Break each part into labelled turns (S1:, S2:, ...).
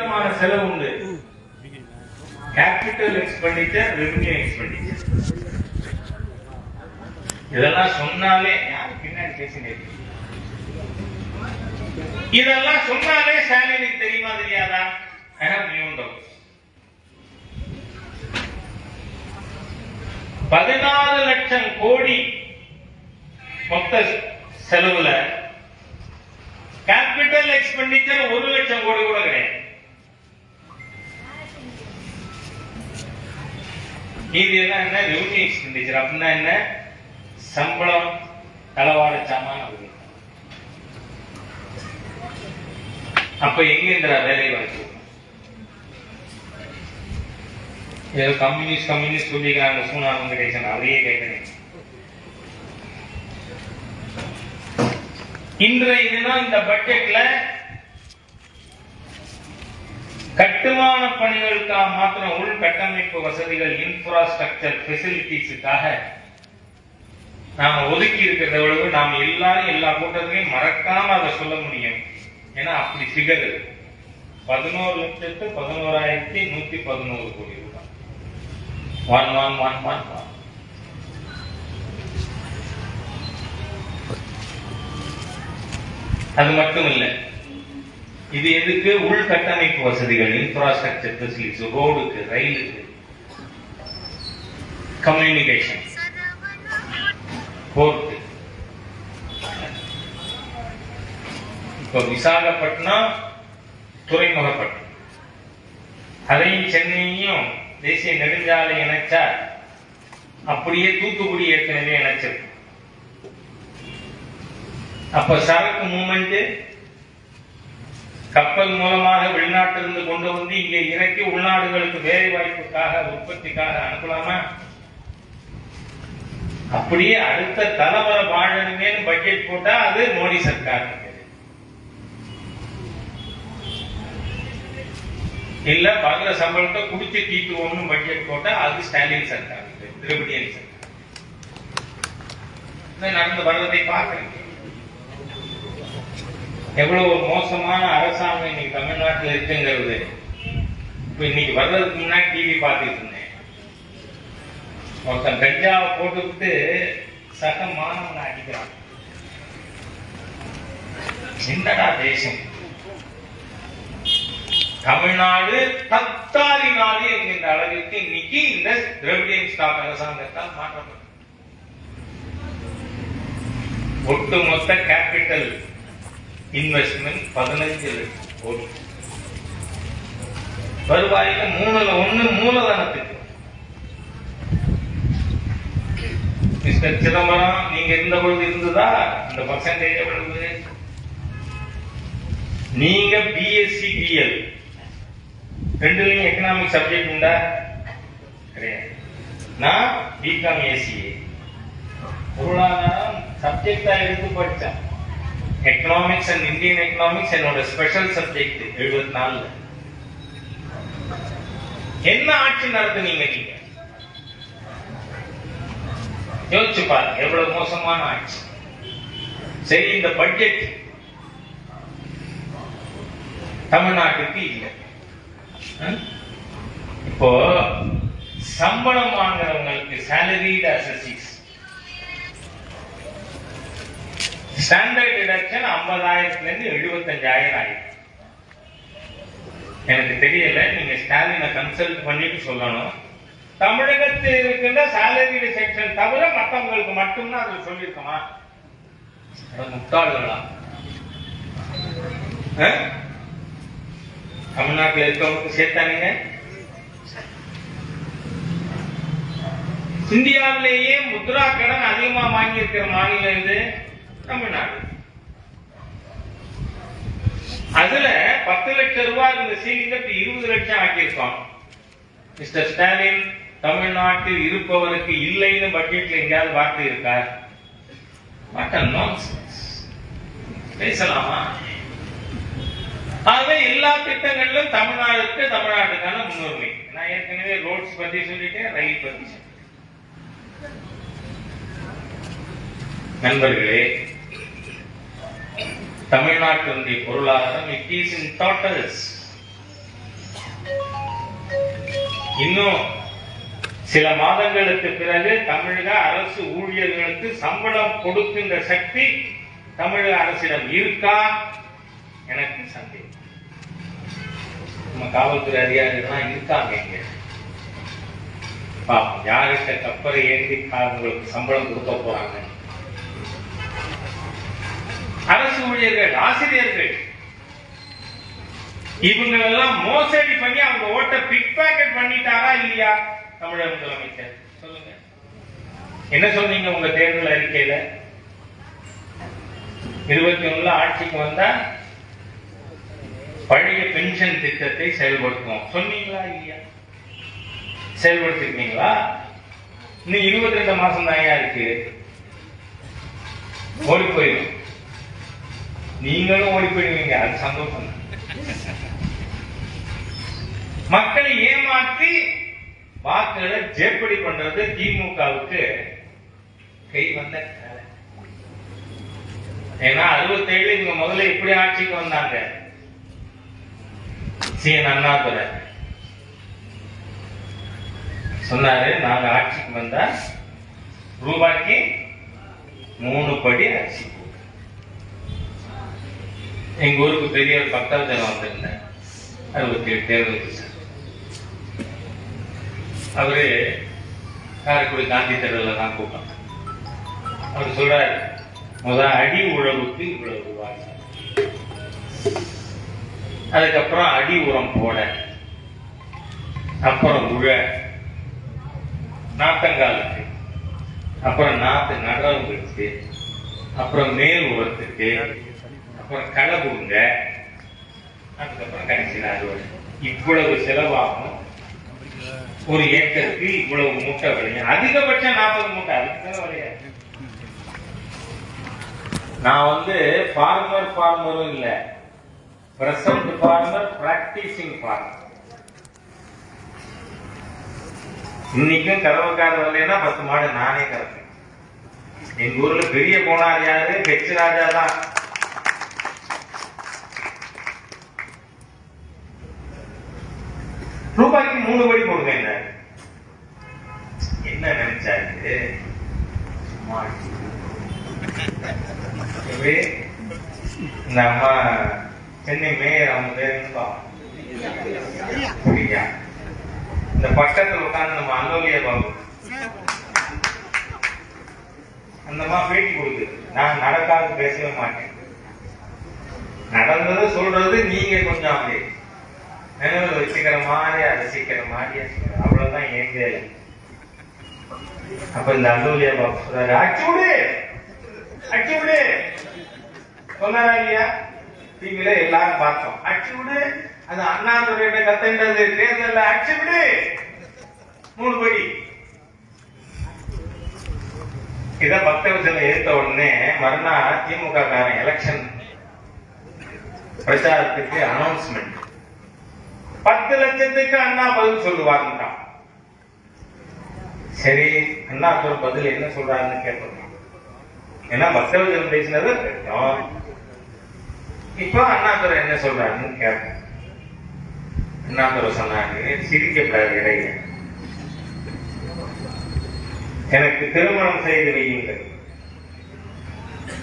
S1: விதமான செலவு உண்டு. கேபிட்டல் எக்ஸ்பெண்டிச்சர் ரெவன்யூ எக்ஸ்பெண்டிச்சர் இதெல்லாம் சொன்னாலே யாரு பின்னாடி பேசினேன் இதெல்லாம் சொன்னாலே ஸ்டாலினுக்கு தெரியுமா தெரியாதா? ஐ ஹவ் நியூ டவுட் பதினாலு லட்சம் கோடி மொத்த செலவுல கேபிட்டல் எக்ஸ்பெண்டிச்சர் ஒரு லட்சம் கோடி கூட கிடையாது. இது எல்லாம் என்ன? ரெவன்யூ எக்ஸ்பெண்டிச்சர் அப்படின்னா என்ன? சம்பளம் தளவாட சாமான அப்ப எங்க இந்த வேலை வாய்ப்பு? ஏதோ கம்யூனிஸ்ட் கம்யூனிஸ்ட் சொல்லிக்கிறாங்க சூனா வெங்கடேசன் அதையே கேட்கிறேன். இன்றைய தினம் இந்த பட்ஜெட்ல கட்டுமான பணிகளுக்காக மாத்திரம் உள்கட்டமைப்பு வசதிகள் இன்ஃப்ராஸ்ட்ரக்சர் பெசிலிட்டிஸுக்காக நாம ஒதுக்கி இருக்கிறத அளவு நாம் எல்லாரும் எல்லா கூட்டத்திலையும் மறக்காம அதை சொல்ல முடியும். ஏன்னா அப்படி ஃபிகர் பதினோரு லட்சத்து பதினோராயிரத்தி நூத்தி பதினோரு கோடி ரூபாய். One one one one one அது மட்டும் இல்ல. இது எதுக்கு? உள்கட்டமைப்பு வசதிகள் இன்ஃப்ராஸ்ட்ரக்சர் ஃபெசிலிட்டிஸ் ரோடுக்கு ரயிலுக்கு. கம்யூனிகேஷன் போர்ட் இப்ப விசாகப்பட்டினம் துறைமுகப்பட்டினம். அதையும் சென்னையும் தேசிய நெடுஞ்சாலை இணைச்சா அப்படியே தூத்துக்குடி ஏற்கனவே இணைச்சிருக்கு அப்ப சரக்கு மூமெண்ட் கப்பல் மூலமாக வெளிநாட்டிலிருந்து கொண்டு வந்து இங்கே இறக்கி உள்நாடுகளுக்கு வேலை வாய்ப்புக்காக உற்பத்திக்காக அனுப்பலாமா அப்படியே அடுத்த தலைமுறை வாழணுமே பட்ஜெட் போட்டா அது மோடி சர்க்கார் இல்ல பகல சம்பளத்தை குடிச்சு தீட்டுவோம்னு பட்ஜெட் போட்டா அது ஸ்டாலின் சர்க்கார் திரவிடியன் சர்க்கார் இது நடந்து வர்றதை பார்க்கிறேன் எவ்வளவு மோசமான அரசாங்கம் இன்னைக்கு தமிழ்நாட்டில் இருக்குங்கிறது. இப்ப இன்னைக்கு வர்றதுக்கு முன்னாடி டிவி பார்த்துட்டு இருந்தேன். ஒருத்தன் கஞ்சாவை போட்டுக்கிட்டு சக மாணவனை அடிக்கிறான். என்னடா தேசம்? தமிழ்நாடு தத்தாரி நாடு என்கின்ற அளவிற்கு இன்னைக்கு இந்த திரவிடியன் ஸ்டாக் அரசாங்கத்தால் மாற்றப்படும் ஒட்டுமொத்த கேபிட்டல் இன்வெஸ்ட்மெண்ட் பதினஞ்சு லட்சம். கோடி வருவாயில மூணுல ஒண்ணு மூலதனத்துக்கு மிஸ்டர் சிதம்பரம் நீங்க இருந்த பொழுது இருந்ததா? இந்த பர்சன்டேஜ் எவ்வளவு நீங்க பிஎஸ்சி பிஎல் ரெண்டுலயும் எக்கனாமிக் சப்ஜெக்ட் உண்டா? கிடையாது. நான் பிகாம் ஏசிஏ பொருளாதாரம் சப்ஜெக்டா எடுத்து படிச்சேன். எக்கனாமிக்ஸ் அண்ட் இந்தியன் எக்கனாமிக்ஸ் என்னோட ஸ்பெஷல் சப்ஜெக்ட் எழுபத்தி நாலுல என்ன ஆட்சி நடத்துனீங்க நீங்க? யோசிச்சு பாருங்க எவ்வளவு மோசமான ஆட்சி. சரி இந்த பட்ஜெட் தமிழ்நாட்டுக்கு இல்லை. இப்போ சம்பளம் வாங்குறவங்களுக்கு salaried associates ஸ்டாண்டர்ட் டிடக்ஷன் ஐம்பதாயிரத்துல இருந்து எழுபத்தஞ்சாயிரம் ஆயிரம் எனக்கு தெரியல நீங்க ஸ்டாலினை கன்சல்ட் பண்ணிட்டு சொல்லணும். தமிழகத்தில் இருக்கின்ற சாலரி செக்ஷன் தவிர மற்றவங்களுக்கு மட்டும்தான் அது சொல்லியிருக்கோமா? அட முட்டாள்களா? ஆ? தமிழ்நாட்டில் இருக்கவங்களுக்கு சேர்த்தானுங்க? இந்தியாவிலேயே முத்ரா கடன் அதிகமா வாங்கி இருக்கிற மாநிலம் இது தமிழ்நாடு அதுல பத்து லட்சம் ரூபாய் இருந்த சீலிங்க இப்ப இருபது லட்சம் ஆக்கியிருக்கோம் மிஸ்டர் ஸ்டாலின் தமிழ்நாட்டில் இருப்பவருக்கு இல்லைன்னு பட்ஜெட்ல எங்கேயாவது வார்த்தை இருக்கார் வாட் பேசலாமா? ஆகவே எல்லா திட்டங்களிலும் தமிழ்நாடுக்கு தமிழ்நாட்டுக்கான முன்னுரிமை. நான் ஏற்கனவே ரோட்ஸ் பத்தி சொல்லிட்டேன் ரயில் பத்தி சொல்லிட்டேன். நண்பர்களே தமிழ்நாட்டினுடைய பொருளாதாரம் இட் இஸ் இன் டாட்டல்ஸ். இன்னும் சில மாதங்களுக்கு பிறகு தமிழக அரசு ஊழியர்களுக்கு சம்பளம் கொடுக்கின்ற சக்தி தமிழக அரசிடம் இருக்கா? எனக்கு சந்தேகம். நம்ம காவல்துறை அதிகாரிகள்லாம் இருக்காங்க இங்க. பாப்போம் யார்கிட்ட கப்பலை ஏந்தி உங்களுக்கு சம்பளம் கொடுக்க போறாங்க? ஊழியர்கள் ஆசிரியர்கள். இவங்களெல்லாம் மோசடி பண்ணி அவங்க ஓட்ட பிக் பேக்கெட் பண்ணிட்டாரா இல்லையா? தமிழக முதலமைச்சர் சொல்லுங்க. என்ன சொன்னீங்க உங்க தேர்தல் அறிக்கையில? இருபத்தி ஒண்ணுல ஆட்சிக்கு வந்தா பழைய பென்ஷன் திட்டத்தை செயல்படுத்துவோம். சொன்னீங்களா இல்லையா? செயல்படுத்திருக்கீங்களா? இன்னும் இருபத்தி ரெண்டு மாசம் தான் இருக்கு. ஓடி போயிடும் நீங்களும் ஓடி போயிடுவீங்க அது சந்தோஷம். மக்களை ஏமாற்றி வாக்குகளை ஜேப்படி பண்றது திமுகவுக்கு கை வந்த கலை. ஏன்னா அறுபத்தேழு இவங்க முதல்ல இப்படி ஆட்சிக்கு வந்தாங்க. சி. என். அண்ணாதுரை சொன்னாரு நாங்க ஆட்சிக்கு வந்தா ரூபாய்க்கு மூணு படி ஆட்சி எங்கள் எங்க ஊருக்கு பெரிய ஒரு பக்தர் வந்திருந்தேன் அறுபத்தி எட்டு சார் அவரு காரைக்குடி காந்தி தெருவில் தான் கூட்டம் அவர் சொல்றாரு முதல் அடி உழவுக்கு இவ்வளவு ரூபாய். அதுக்கப்புறம் அடி உரம் போட அப்புறம் உழ நாத்தங்காலுக்கு அப்புறம் நாற்று நடவுகளுக்கு அப்புறம் மேல் உரத்துக்கு அப்புறம் களை கொடுங்க. அதுக்கப்புறம் கடைசியில் அறுவடை இவ்வளவு செலவாகும். ஒரு ஏக்கருக்கு இவ்வளவு மூட்டை விளையும். அதிகபட்சம் நாற்பது மூட்டை. அதுக்கு விளையாது. நான் வந்து ஃபார்மர் ஃபார்மரும் இல்ல. பிரசன்ட் ஃபார்மர் பிராக்டிசிங் ஃபார்மர் இன்னைக்கும் கறவைக்கார வரலைன்னா பத்து மாடு நானே கறப்பேன். எங்க ஊர்ல பெரிய போனார் யாரு? ஹெச் ராஜா தான் ரூபாய்க்கு மூணு படி போடுங்க என்ன? நினைச்சாரு? சும்மா இந்த அம்மா சென்னை மேயர் அவங்க பேர் என்னப்பா? இந்த பக்கத்துல உட்கார்ந்து நம்ம அந்தோலியா பாபு. அந்த அம்மா பேட்டி கொடுக்குது. நான் நடக்காது பேசவே மாட்டேன். நடந்ததை சொல்றது நீங்க கொஞ்சம் அப்படி நினைவு வச்சுக்கிற மாதிரி அதை சீக்கிர மாதிரி அவ்வளவுதான் என் வேலை அப்ப இந்த அலோலியா பாபு சொல்றாரு அச்சு விடு! அச்சு விடு! சொன்னாரா இல்லையா? டிவில எல்லாரும் பார்த்தோம். அச்சு விடு! அந்த அண்ணாதுரையிட்ட கத்தன்றது தேர்தல்ல. அச்சு விடு! மூணு படி இத பக்தவச்சனை ஏத்த உடனே மறுநாள் திமுக காரன் எலெக்ஷன் பிரச்சாரத்துக்கு அனௌன்ஸ்மெண்ட் பத்து லட்சத்துக்கு அண்ணா பதில் சொல்லுவாருன்றான் சரி அண்ணா சொல்ற பதில் என்ன சொல்றாருன்னு கேட்போம். ஏன்னா பக்தவச்சன் பேசினது தெரியும் இப்போ அண்ணாதுரை என்ன சொல்றாருன்னு கேட்போம். அண்ணாதுரை சொன்னாங்க சிரிக்கப்படாது இடையில. எனக்கு திருமணம் செய்து வையுங்கள்.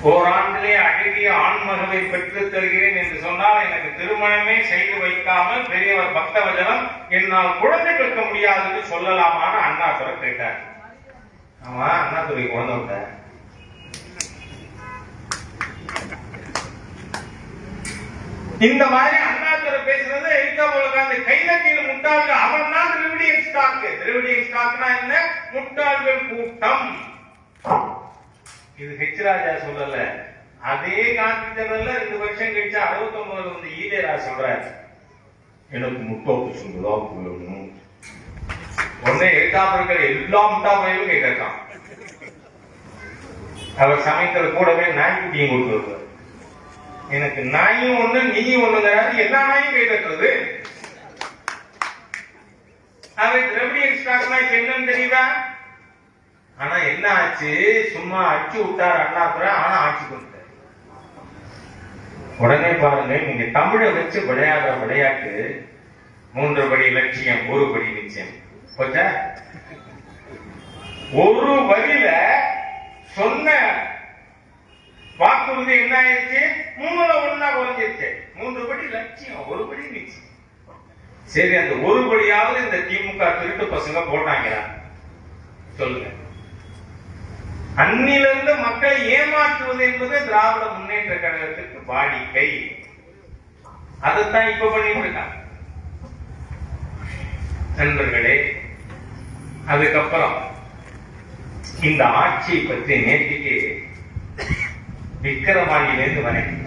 S1: ஓராண்டிலே அழகிய ஆண்மகவை பெற்றுத் தருகிறேன் என்று சொன்னால் எனக்கு திருமணமே செய்து வைக்காமல் பெரியவர் பக்தவஜனம் என்னால் குழந்தை பெற்க முடியாதுன்னு சொல்லலாமான்னு அண்ணாதுரை கேட்டார். ஆமா அண்ணாதுரை குழந்தை விட்ட இந்த மாதிரி அண்ணாதுரை பேசுறது எழுத்தவங்களுக்கு அந்த கைதட்டியில் முட்டாள்கள் அவன் தான் திரிவிடியன் ஸ்டாக் திரிவிடியன் ஸ்டாக்னா என்ன? முட்டாள்கள் கூட்டம். இது ஹெச் ராஜா சொல்லல. அதே காந்தி ரெண்டு வருஷம் கழிச்சு அறுபத்தி ஒன்பதுல வந்து ஈதேரா சொல்றாரு. எனக்கு முட்டோப்பு சொல்லுதா சொல்லணும் உடனே எழுத்தாளர்கள் எல்லா முட்டாப்பையும் கேட்டிருக்கான். அவர் சமைக்கிற கூடவே நாய்க்குட்டியும் கொண்டு வருவார் எனக்கு நாயும் ஒண்ணு நீயும் ஒண்ணுங்கிறாரு. எல்லா நாயும் கை தட்டுறது அவர் திரவிடியன் ஸ்டாக்னா என்னன்னு தெரியுதா? ஆனா என்ன ஆச்சு? சும்மா அச்சு விட்டார் கூட ஆனா ஆட்சி கொடுத்தார் உடனே பாருங்க நீங்க தமிழை வச்சு விளையாடுற விளையாட்டு மூன்று படி லட்சியம் ஒரு படி நிச்சயம். போச்சா? ஒரு வரியில சொன்ன வாக்குறுதி என்ன ஆயிடுச்சு மூணுல ஒண்ணா குறைஞ்சிருச்சு. மூன்று படி லட்சியம் ஒரு படி நிச்சயம். சரி அந்த ஒரு படியாவது இந்த திமுக திருட்டு பசங்க போட்டாங்களா? சொல்லுங்க. அன்னிலிருந்து மக்களை ஏமாற்றுவது என்பது திராவிட முன்னேற்ற கழகத்திற்கு வாடிக்கை. அதைத்தான் இப்ப பண்ணிட்டு இருக்காங்க. நண்பர்களே அதுக்கப்புறம் இந்த ஆட்சியை பற்றி நேற்றுக்கு விக்கிரவாணியிலிருந்து வரேன்.